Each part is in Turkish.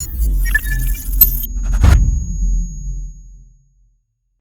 you.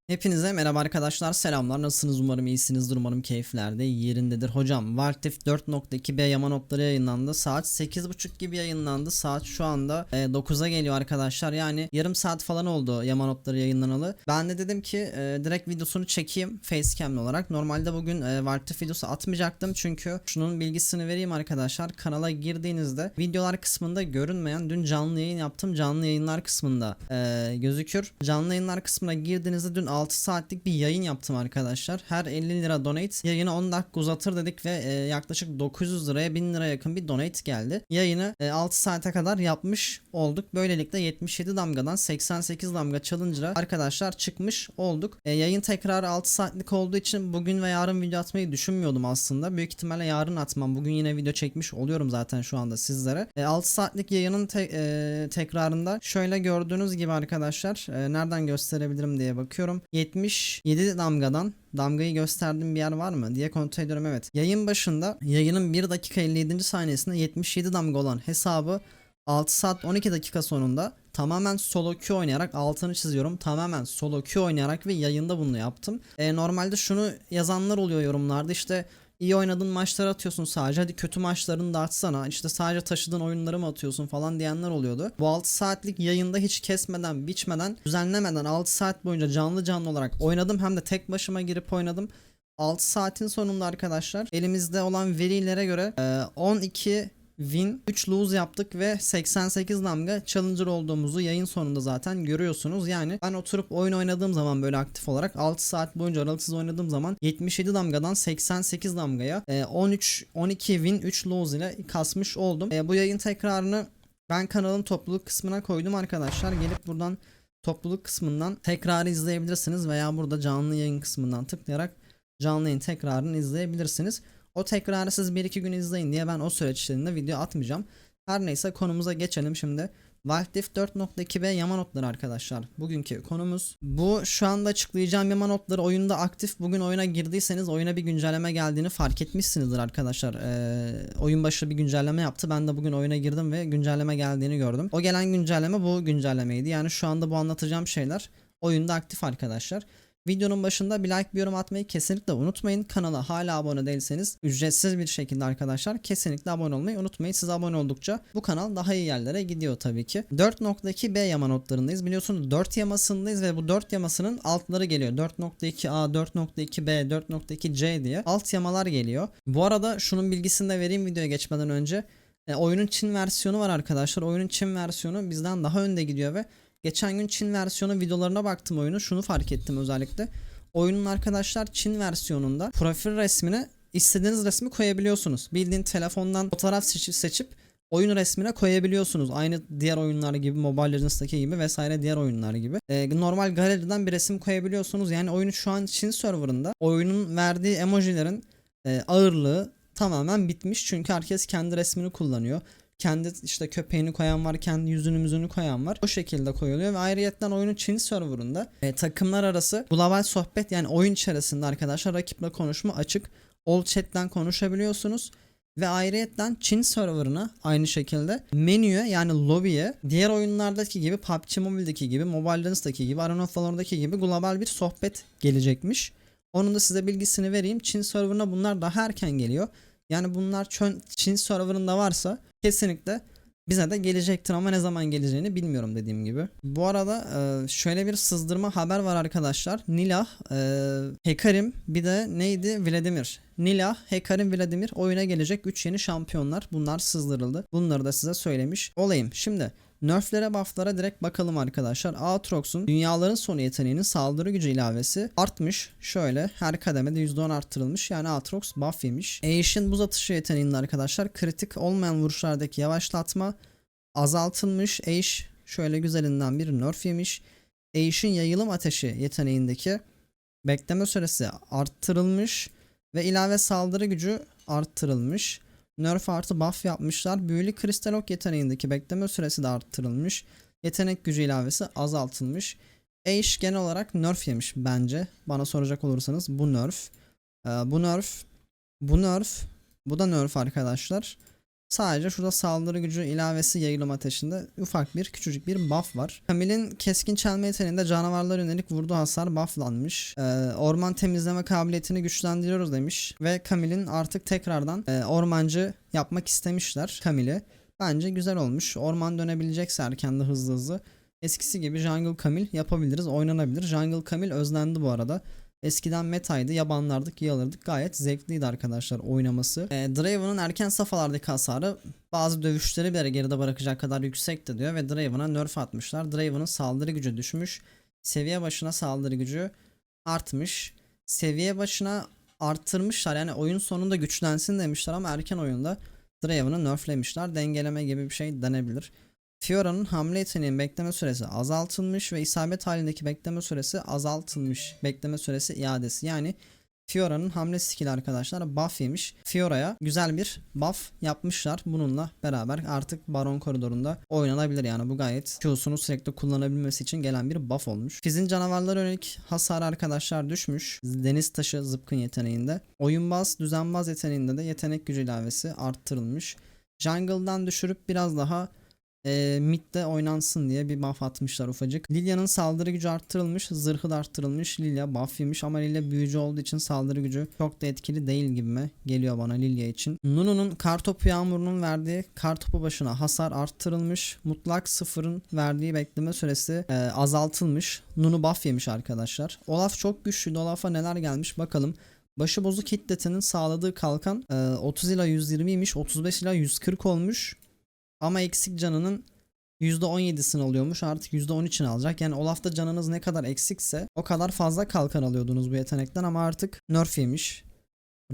Hepinize merhaba arkadaşlar. Selamlar. Nasılsınız? Umarım iyisinizdir. Umarım keyiflerde yerindedir. Hocam Valtif 4.2b yama notları yayınlandı. Saat 8.30 gibi yayınlandı. Saat şu anda e, 9'a geliyor arkadaşlar. Yani yarım saat falan oldu yama notları yayınlanalı. Ben de dedim ki e, direkt videosunu çekeyim facecam'li olarak. Normalde bugün e, Valtif videosu atmayacaktım. Çünkü şunun bilgisini vereyim arkadaşlar. Kanala girdiğinizde videolar kısmında görünmeyen dün canlı yayın yaptım. Canlı yayınlar kısmında e, gözükür. Canlı yayınlar kısmına girdiğinizde dün 6 saatlik bir yayın yaptım arkadaşlar. Her 50 lira donate yayını 10 dakika uzatır dedik ve e, yaklaşık 900 liraya 1000 lira yakın bir donate geldi. Yayını e, 6 saate kadar yapmış olduk. Böylelikle 77 damgadan 88 damga challenger'a arkadaşlar çıkmış olduk. E, yayın tekrarı 6 saatlik olduğu için bugün ve yarın video atmayı düşünmüyordum aslında. Büyük ihtimalle yarın atmam. Bugün yine video çekmiş oluyorum zaten şu anda sizlere. E, 6 saatlik yayının te- e, tekrarında şöyle gördüğünüz gibi arkadaşlar e, nereden gösterebilirim diye bakıyorum. 77 damgadan damgayı gösterdiğim bir yer var mı diye kontrol ediyorum evet. Yayın başında yayının 1 dakika 57. saniyesinde 77 damga olan hesabı 6 saat 12 dakika sonunda tamamen solo queue oynayarak altını çiziyorum. Tamamen solo queue oynayarak ve yayında bunu yaptım. E, normalde şunu yazanlar oluyor yorumlarda işte iyi oynadığın maçları atıyorsun sadece hadi kötü maçlarını da atsana işte sadece taşıdığın oyunları mı atıyorsun falan diyenler oluyordu. Bu 6 saatlik yayında hiç kesmeden biçmeden düzenlemeden 6 saat boyunca canlı canlı olarak oynadım hem de tek başıma girip oynadım. 6 saatin sonunda arkadaşlar elimizde olan verilere göre e, 12 win 3 lose yaptık ve 88 damga challenger olduğumuzu yayın sonunda zaten görüyorsunuz. Yani ben oturup oyun oynadığım zaman böyle aktif olarak 6 saat boyunca aralıksız oynadığım zaman 77 damgadan 88 damgaya e, 13 12 win 3 lose ile kasmış oldum. E, bu yayın tekrarını ben kanalın topluluk kısmına koydum arkadaşlar. Gelip buradan topluluk kısmından tekrar izleyebilirsiniz veya burada canlı yayın kısmından tıklayarak canlı yayın tekrarını izleyebilirsiniz. O tekrarı siz 1-2 gün izleyin diye ben o süreç içerisinde video atmayacağım. Her neyse konumuza geçelim şimdi. Valdiv 4.2b yama notları arkadaşlar. Bugünkü konumuz bu. Şu anda açıklayacağım yama notları oyunda aktif. Bugün oyuna girdiyseniz oyuna bir güncelleme geldiğini fark etmişsinizdir arkadaşlar. Ee, oyun başı bir güncelleme yaptı. Ben de bugün oyuna girdim ve güncelleme geldiğini gördüm. O gelen güncelleme bu güncellemeydi. Yani şu anda bu anlatacağım şeyler oyunda aktif arkadaşlar. Videonun başında bir like bir yorum atmayı kesinlikle unutmayın. Kanala hala abone değilseniz ücretsiz bir şekilde arkadaşlar kesinlikle abone olmayı unutmayın. Siz abone oldukça bu kanal daha iyi yerlere gidiyor tabii ki. 4.2B yama notlarındayız. Biliyorsunuz 4 yamasındayız ve bu 4 yamasının altları geliyor. 4.2A, 4.2B, 4.2C diye alt yamalar geliyor. Bu arada şunun bilgisini de vereyim videoya geçmeden önce. E, oyunun Çin versiyonu var arkadaşlar. Oyunun Çin versiyonu bizden daha önde gidiyor ve Geçen gün Çin versiyonu videolarına baktım oyunu. Şunu fark ettim özellikle. Oyunun arkadaşlar Çin versiyonunda profil resmine istediğiniz resmi koyabiliyorsunuz. Bildiğin telefondan fotoğraf seçip, oyun resmine koyabiliyorsunuz. Aynı diğer oyunlar gibi Mobile Legends'taki gibi vesaire diğer oyunlar gibi. Ee, normal galeriden bir resim koyabiliyorsunuz. Yani oyunu şu an Çin serverında oyunun verdiği emojilerin e, ağırlığı tamamen bitmiş. Çünkü herkes kendi resmini kullanıyor kendi işte köpeğini koyan var, kendi yüzünü müzünü koyan var. O şekilde koyuluyor ve ayrıyetten oyunun Çin serverında e, takımlar arası global sohbet yani oyun içerisinde arkadaşlar rakiple konuşma açık. All chat'ten konuşabiliyorsunuz. Ve ayrıyetten Çin serverına aynı şekilde menüye yani lobby'ye diğer oyunlardaki gibi PUBG Mobile'deki gibi Mobile Legends'daki gibi Arena of Valor'daki gibi global bir sohbet gelecekmiş. Onun da size bilgisini vereyim. Çin serverına bunlar daha erken geliyor. Yani bunlar Çin serverında varsa kesinlikle bize de gelecektir ama ne zaman geleceğini bilmiyorum dediğim gibi. Bu arada şöyle bir sızdırma haber var arkadaşlar. Nilah, Hekarim bir de neydi Vladimir. Nilah, Hekarim, Vladimir oyuna gelecek 3 yeni şampiyonlar. Bunlar sızdırıldı. Bunları da size söylemiş olayım. Şimdi Nerflere bufflara direkt bakalım arkadaşlar. Aatrox'un dünyaların sonu yeteneğinin saldırı gücü ilavesi artmış. Şöyle her kademede %10 arttırılmış. Yani Aatrox buff yemiş. Ashe'in buz atışı yeteneğinin arkadaşlar kritik olmayan vuruşlardaki yavaşlatma azaltılmış. Ashe şöyle güzelinden bir nerf yemiş. Ashe'in yayılım ateşi yeteneğindeki bekleme süresi arttırılmış ve ilave saldırı gücü arttırılmış. Nerf artı buff yapmışlar. Büyülü kristal ok yeteneğindeki bekleme süresi de arttırılmış. Yetenek gücü ilavesi azaltılmış. Ashe genel olarak nerf yemiş bence. Bana soracak olursanız bu nerf. Ee, bu nerf. Bu nerf. Bu da nerf arkadaşlar. Sadece şurada saldırı gücü ilavesi yayılım ateşinde ufak bir küçücük bir buff var. Camille'in keskin çelme yeteneğinde canavarlara yönelik vurduğu hasar bufflanmış. Ee, orman temizleme kabiliyetini güçlendiriyoruz demiş. Ve Camille'in artık tekrardan e, ormancı yapmak istemişler Camille'i. Bence güzel olmuş. Orman dönebilecekse erken de hızlı hızlı. Eskisi gibi Jungle Camille yapabiliriz. Oynanabilir. Jungle Camille özlendi bu arada. Eskiden metaydı, yabanlardık, yalırdık. Gayet zevkliydi arkadaşlar oynaması. E, Draven'ın erken safhalardaki hasarı bazı dövüşleri bile geride bırakacak kadar yüksekti diyor ve Draven'a nerf atmışlar. Draven'ın saldırı gücü düşmüş. Seviye başına saldırı gücü artmış. Seviye başına arttırmışlar. Yani oyun sonunda güçlensin demişler ama erken oyunda Draven'ı nerflemişler. Dengeleme gibi bir şey denebilir. Fiora'nın hamle yeteneğinin bekleme süresi azaltılmış ve isabet halindeki bekleme süresi azaltılmış. Bekleme süresi iadesi. Yani Fiora'nın hamle skill arkadaşlar buff yemiş. Fiora'ya güzel bir buff yapmışlar. Bununla beraber artık Baron koridorunda oynanabilir yani bu gayet Q'sunu sürekli kullanabilmesi için gelen bir buff olmuş. Fizin canavarlara yönelik hasar arkadaşlar düşmüş. Deniz taşı zıpkın yeteneğinde. Oyunbaz düzenbaz yeteneğinde de yetenek gücü ilavesi arttırılmış. Jungle'dan düşürüp biraz daha e, midde oynansın diye bir buff atmışlar ufacık. Lilia'nın saldırı gücü arttırılmış, zırhı da arttırılmış. Lilia buff yemiş ama Lilia büyücü olduğu için saldırı gücü çok da etkili değil gibime geliyor bana Lilia için. Nunu'nun kartopu yağmurunun verdiği kartopu başına hasar arttırılmış. Mutlak sıfırın verdiği bekleme süresi e, azaltılmış. Nunu buff yemiş arkadaşlar. Olaf çok güçlü. Olaf'a neler gelmiş bakalım. Başı bozuk hiddetinin sağladığı kalkan e, 30 ila 120'ymiş. 35 ila 140 olmuş. Ama eksik canının %17'sini alıyormuş artık %13'ini alacak. Yani Olaf'ta canınız ne kadar eksikse o kadar fazla kalkan alıyordunuz bu yetenekten ama artık nerf yemiş.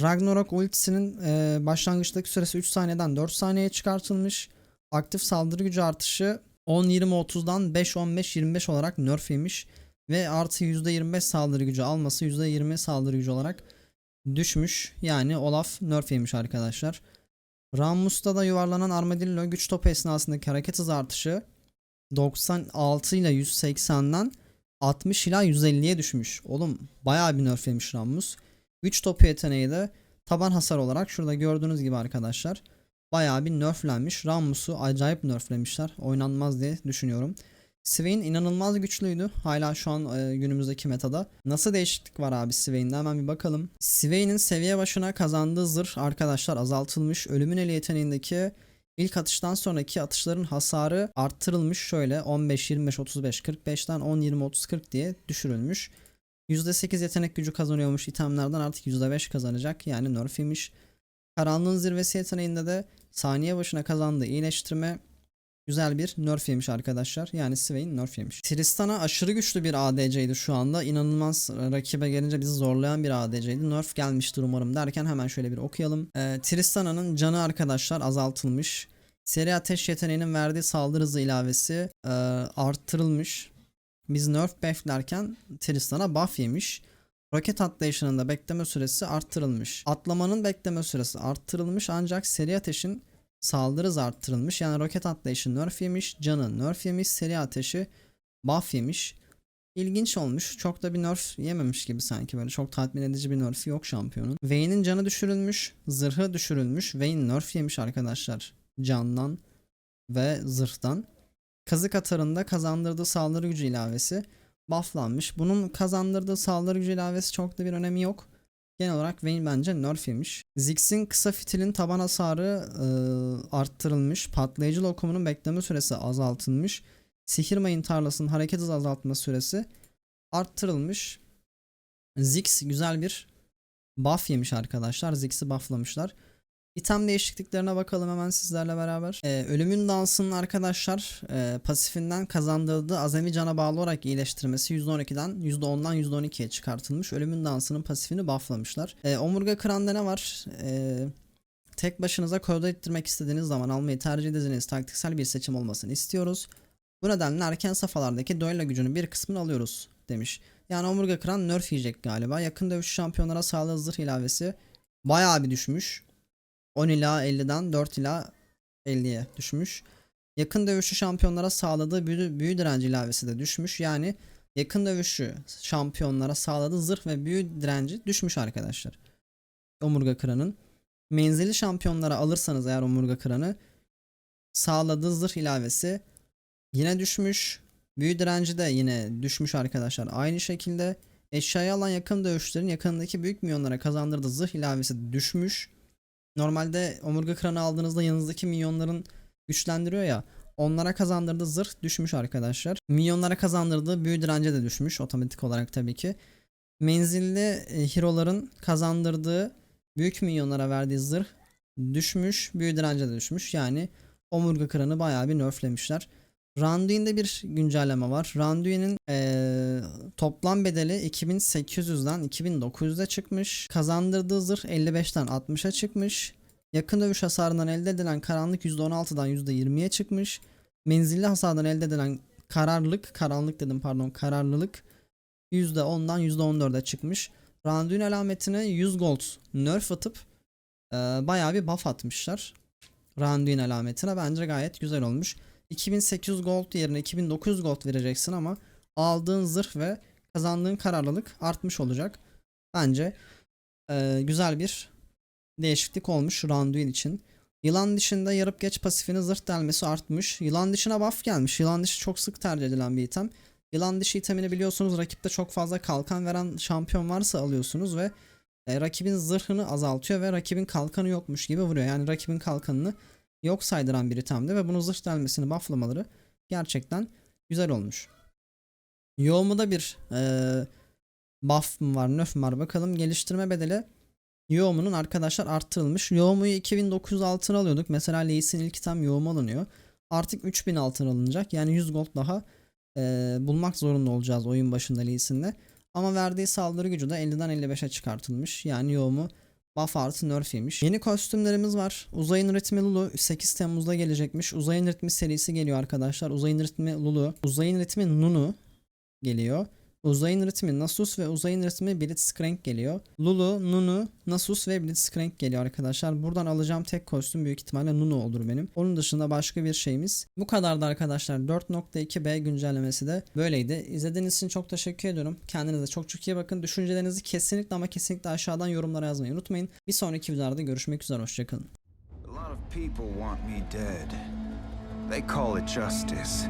Ragnarok ultisinin e, başlangıçtaki süresi 3 saniyeden 4 saniyeye çıkartılmış. Aktif saldırı gücü artışı 10-20-30'dan 5-15-25 olarak nerf yemiş. Ve artı %25 saldırı gücü alması %20 saldırı gücü olarak düşmüş. Yani Olaf nerf yemiş arkadaşlar. Rammus'ta yuvarlanan armadillo güç topu esnasındaki hareket hızı artışı 96 ile 180'den 60 ila 150'ye düşmüş. Oğlum bayağı bir nerflemiş Rammus. Güç topu yeteneği de taban hasar olarak şurada gördüğünüz gibi arkadaşlar bayağı bir nerflenmiş. Rammus'u acayip nerflemişler. Oynanmaz diye düşünüyorum. Swain inanılmaz güçlüydü. Hala şu an e, günümüzdeki metada. Nasıl değişiklik var abi Swain'de hemen bir bakalım. Swain'in seviye başına kazandığı zırh arkadaşlar azaltılmış. Ölümün eli yeteneğindeki ilk atıştan sonraki atışların hasarı arttırılmış şöyle 15 25 35 45'ten 10 20 30 40 diye düşürülmüş. %8 yetenek gücü kazanıyormuş itemlerden artık %5 kazanacak yani nerf yemiş. Karanlığın zirvesi yeteneğinde de saniye başına kazandığı iyileştirme Güzel bir nerf yemiş arkadaşlar. Yani Swain nerf yemiş. Tristan'a aşırı güçlü bir ADC'ydi şu anda. İnanılmaz rakibe gelince bizi zorlayan bir ADC'ydi. Nerf gelmiştir umarım derken hemen şöyle bir okuyalım. Ee, Tristana'nın canı arkadaşlar azaltılmış. Seri ateş yeteneğinin verdiği saldırı hızı ilavesi e, arttırılmış. Biz nerf bufflerken Tristan'a buff yemiş. Roket atlayışının da bekleme süresi arttırılmış. Atlamanın bekleme süresi arttırılmış ancak seri ateşin saldırı hızı arttırılmış. Yani roket atlayışı nerf yemiş, canı nerf yemiş, seri ateşi buff yemiş. İlginç olmuş. Çok da bir nerf yememiş gibi sanki böyle. Çok tatmin edici bir nerf yok şampiyonun. Vayne'in canı düşürülmüş. Zırhı düşürülmüş. Vayne nerf yemiş arkadaşlar. Candan ve zırhtan. Kazık atarında kazandırdığı saldırı gücü ilavesi bufflanmış. Bunun kazandırdığı saldırı gücü ilavesi çok da bir önemi yok. Genel olarak Vayne bence nerf yemiş. Ziggs'in kısa fitilin taban hasarı e, arttırılmış. Patlayıcı lokumunun bekleme süresi azaltılmış. Sihir mayın tarlasının hareket hızı azaltma süresi arttırılmış. Ziggs güzel bir buff yemiş arkadaşlar. Ziggs'i bufflamışlar. İtem değişikliklerine bakalım hemen sizlerle beraber. Ee, ölümün dansının arkadaşlar e, pasifinden kazandırdığı azami cana bağlı olarak iyileştirmesi %12'den %10'dan %12'ye çıkartılmış. Ölümün dansının pasifini bufflamışlar. Ee, omurga kıranda ne var? Ee, tek başınıza koda ettirmek istediğiniz zaman almayı tercih edeceğiniz taktiksel bir seçim olmasını istiyoruz. Bu nedenle erken safhalardaki duello gücünün bir kısmını alıyoruz demiş. Yani omurga kıran nerf yiyecek galiba. Yakın dövüş şampiyonlara sağladığı zırh ilavesi bayağı bir düşmüş. 10 ila 50'den 4 ila 50'ye düşmüş. Yakın dövüşü şampiyonlara sağladığı büyü, büyü direnci ilavesi de düşmüş. Yani yakın dövüşü şampiyonlara sağladığı zırh ve büyü direnci düşmüş arkadaşlar. Omurga kıranın. Menzili şampiyonlara alırsanız eğer omurga kıranı sağladığı zırh ilavesi yine düşmüş. Büyü direnci de yine düşmüş arkadaşlar. Aynı şekilde eşyayı alan yakın dövüşlerin yakınındaki büyük milyonlara kazandırdığı zırh ilavesi düşmüş. Normalde omurga kıranı aldığınızda yanınızdaki milyonların güçlendiriyor ya. Onlara kazandırdığı zırh düşmüş arkadaşlar. Milyonlara kazandırdığı büyü direnci de düşmüş otomatik olarak tabii ki. Menzilli e, hero'ların kazandırdığı büyük milyonlara verdiği zırh düşmüş. Büyü direnci de düşmüş. Yani omurga kıranı bayağı bir nerflemişler. Randuin'de bir güncelleme var. Randuin'in eee, toplam bedeli 2800'den 2900'e çıkmış. Kazandırdığı zırh 55'ten 60'a çıkmış. Yakın dövüş hasarından elde edilen karanlık %16'dan %20'ye çıkmış. Menzilli hasardan elde edilen kararlılık, karanlık dedim pardon, kararlılık %10'dan %14'e çıkmış. Randuin alametine 100 gold nerf atıp eee bayağı bir buff atmışlar. Randuin alametine bence gayet güzel olmuş. 2800 gold yerine 2900 gold vereceksin ama aldığın zırh ve kazandığın kararlılık artmış olacak. Bence eee, güzel bir değişiklik olmuş Randuin için. Yılan dışında yarıp geç pasifinin zırh delmesi artmış. Yılan dışına buff gelmiş. Yılan dışı çok sık tercih edilen bir item. Yılan dışı itemini biliyorsunuz rakipte çok fazla kalkan veren şampiyon varsa alıyorsunuz ve e, rakibin zırhını azaltıyor ve rakibin kalkanı yokmuş gibi vuruyor. Yani rakibin kalkanını yok saydıran bir itemdi ve bunu zırh delmesini bufflamaları gerçekten güzel olmuş. Yoğumuda bir eee buff mı var nerf mi var bakalım. Geliştirme bedeli Yoğumunun arkadaşlar arttırılmış. Yoğumuyu 2900 altın alıyorduk. Mesela Lee'sin ilk item yoğum alınıyor. Artık 3000 altın alınacak. Yani 100 gold daha eee, bulmak zorunda olacağız oyun başında Lee'sinde. Ama verdiği saldırı gücü de 50'den 55'e çıkartılmış. Yani yoğumu buff artı nerf yemiş. Yeni kostümlerimiz var. Uzayın ritmi Lulu 8 Temmuz'da gelecekmiş. Uzayın ritmi serisi geliyor arkadaşlar. Uzayın ritmi Lulu. Uzayın ritmi Nunu geliyor. Uzayın ritmi Nasus ve uzayın ritmi Blitzcrank geliyor. Lulu, Nunu, Nasus ve Blitzcrank geliyor arkadaşlar. Buradan alacağım tek kostüm büyük ihtimalle Nunu olur benim. Onun dışında başka bir şeyimiz. Bu kadardı arkadaşlar. 4.2b güncellemesi de böyleydi. İzlediğiniz için çok teşekkür ediyorum. Kendinize çok çok iyi bakın. Düşüncelerinizi kesinlikle ama kesinlikle aşağıdan yorumlara yazmayı unutmayın. Bir sonraki videolarda görüşmek üzere. Hoşçakalın. A lot of people want me dead. They call it justice.